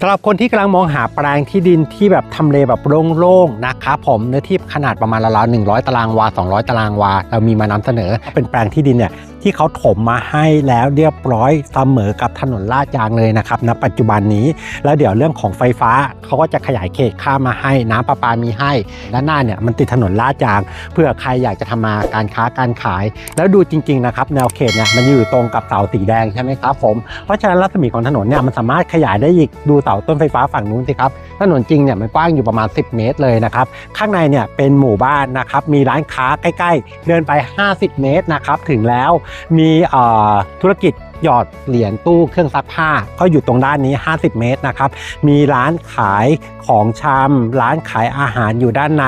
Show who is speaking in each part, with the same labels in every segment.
Speaker 1: สำหรับคนที่กำลังมองหาแปลงที่ดินที่แบบทำเลแบบโล่งๆนะครับผมเนื้อที่ขนาดประมาณราวๆ100 ตารางวา 200 ตารางวา เรามีมานำเสนอเป็นแปลงที่ดินเนี่ย ที่เขาถมมาให้แล้วเรียบร้อยเสมอกับถนนลาดยางเลยนะครับณปัจจุบันนี้แล้วเดี๋ยวเรื่องของไฟฟ้าเขาก็จะขยายเขตข้ามมาให้น้ำประปามีให้ด้านหน้าเนี่ยมันติดถนนลาดยาง เพื่อใครอยากจะทำมาการค้าการขาย แล้วดูจริง ๆ นะครับ แนวเขตเนี่ยมันอยู่ตรงกับเสาสีแดงใช่ไหมครับผมเพราะฉะนั้นรัศมีของถนนเนี่ยมันสามารถขยายได้อีกดูเสาต้นไฟฟ้าฝั่งนู้นสิครับถนนจริงเนี่ยมันกว้างอยู่ประมาณ 10 เมตรเลยนะครับข้างในเนี่ยเป็นหมู่บ้านนะครับมีร้านค้าใกล้ ๆ เดินไป 50 เมตรนะครับถึงแล้วมีธุรกิจหยอดเหรียญตู้เครื่องซักผ้า ก็อยู่ตรงด้านนี้ 50 เมตรนะครับ มีร้านขายของชำร้านขายอาหารอยู่ด้านใน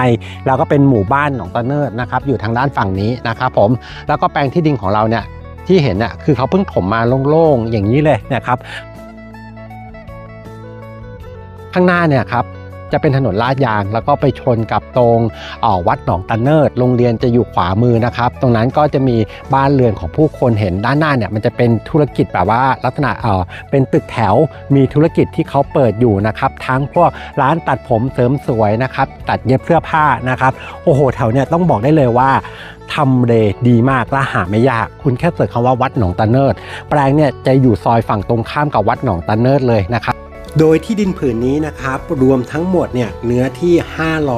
Speaker 1: แล้วก็เป็นหมู่บ้านหนองตะเนิดนะครับ อยู่ทางด้านฝั่งนี้นะครับผม แล้วก็แปลงที่ดินของเราเนี่ยที่เห็นน่ะคือเขาเพิ่งถมมาโล่งๆอย่างนี้เลยนะครับ ข้างหน้าเนี่ยครับ จะเป็นถนนลาดยาง แล้วก็ไปชนกับตรงออวัดหนองตะเนิด โรงเรียนจะอยู่ขวามือนะครับ ตรงนั้นก็จะมีบ้านเรือนของผู้คนเห็นด้านหน้าเนี่ยมันจะเป็นธุรกิจแบบว่าลักษณะเออเป็นตึกแถวมีธุรกิจที่เขาเปิดอยู่นะครับ ทั้งพวกร้านตัดผมเสริมสวยนะครับ ตัดเย็บเสื้อผ้านะครับโอ้โหแถวเนี่ยต้องบอกได้เลยว่าทำเลดีมากและหาไม่ยาก คุณแค่เสิร์ชคำว่าวัดหนองตะเนิด แปลงเนี่ยจะอยู่ซอยฝั่งตรงข้ามกับวัดหนองตะเนิดเลยนะครับ โดยที่ดินผืนนี้นะครับ รวมทั้งหมดเนี่ยเนื้อที่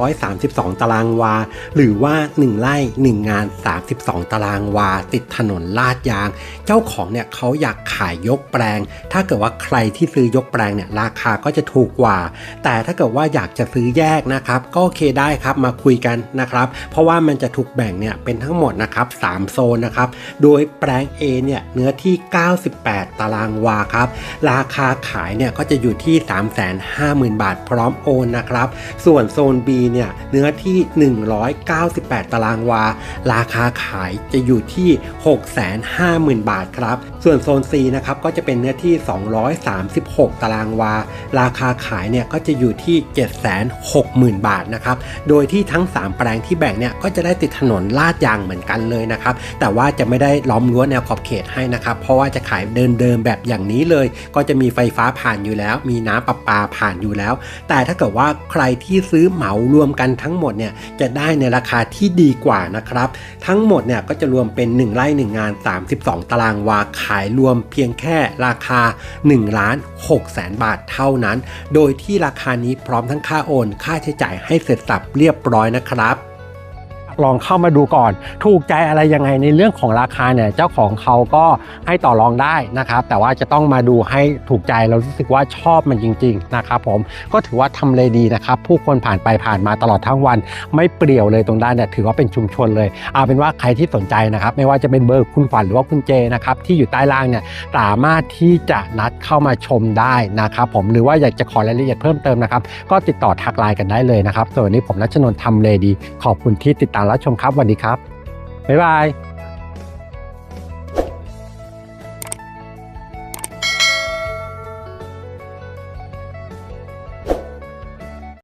Speaker 1: 532 ตารางวา หรือว่า 1ไร่1 งาน 32 ตารางวา ติดถนนลาดยาง เจ้าของเนี่ยเขาอยากขายยกแปลง ถ้าเกิดว่าใครที่ซื้อยกแปลงเนี่ยราคาก็จะถูกกว่า แต่ถ้าเกิดว่าอยากจะซื้อแยกนะครับ ก็โอเคได้ครับมาคุยกันนะครับ เพราะว่ามันจะถูกแบ่งเนี่ยเป็นทั้งหมดนะครับ3โซนนะครับ โดยแปลง A เนี่ยเนื้อที่ 98 ตารางวาครับ ราคาขายเนี่ยก็จะอยู่ที่ที่ 350,000 บาทพร้อมโอนนะครับ ส่วนโซน B เนี่ยเนื้อที่ 198 ตารางวา ราคาขายจะอยู่ที่ 650,000 บาทครับ ส่วนโซน C นะครับก็จะเป็นเนื้อที่ 236 ตารางวา ราคาขายเนี่ยก็จะอยู่ที่ 760,000 บาทนะครับ โดยที่ทั้ง 3 แปลงที่แบ่งเนี่ยก็จะได้ติดถนนลาดยางเหมือนกันเลยนะครับ แต่ว่าจะไม่ได้ล้อมรั้วแนวขอบเขตให้นะครับ เพราะว่าจะขายเดินๆแบบอย่างนี้เลย ก็จะมีไฟฟ้าผ่านอยู่แล้วมีน้ำประปาผ่านอยู่แล้ว แต่ถ้าเกิดว่าใครที่ซื้อเหมารวมกันทั้งหมดเนี่ยจะได้ในราคาที่ดีกว่านะครับ ทั้งหมดเนี่ยก็จะรวมเป็น 1 ไร่ 1 งาน 32 ตารางวาขายรวมเพียงแค่ราคา1ล้าน6แสนบาทเท่านั้น โดยที่ราคานี้พร้อมทั้งค่าโอน ค่าใช้จ่ายให้เสร็จสับเรียบร้อยนะครับ ลองเข้ามาดูก่อน ถูกใจอะไรยังไงในเรื่องของราคาเนี่ยเจ้าของเขาก็ให้ต่อรองได้นะครับ แต่ว่าจะต้องมาดูให้ถูกใจเรารู้สึกว่าชอบมันจริง ๆ นะครับผมก็ถือว่าทำเลดีนะครับ ผู้คนผ่านไปผ่านมาตลอดทั้งวัน ไม่เปลี่ยวเลยตรงด้านเนี่ยถือว่าเป็นชุมชนเลยเอาเป็นว่าใครที่สนใจนะครับ ไม่ว่าจะเป็นเบอร์คุณขวัญหรือว่าคุณเจนะครับที่อยู่ใต้ล่างเนี่ยสามารถที่จะนัดเข้ามาชมได้นะครับ ผมหรือว่าอยากจะขอรายละเอียดเพิ่มเติมนะครับก็ติดต่อทักไลน์กันได้เลยนะครับส่วนนนี้ผมรัชนนท์ทำเลดี ขอบคุณที่ติดตามรับชมครับสวัสดีครับ บ๊ายบาย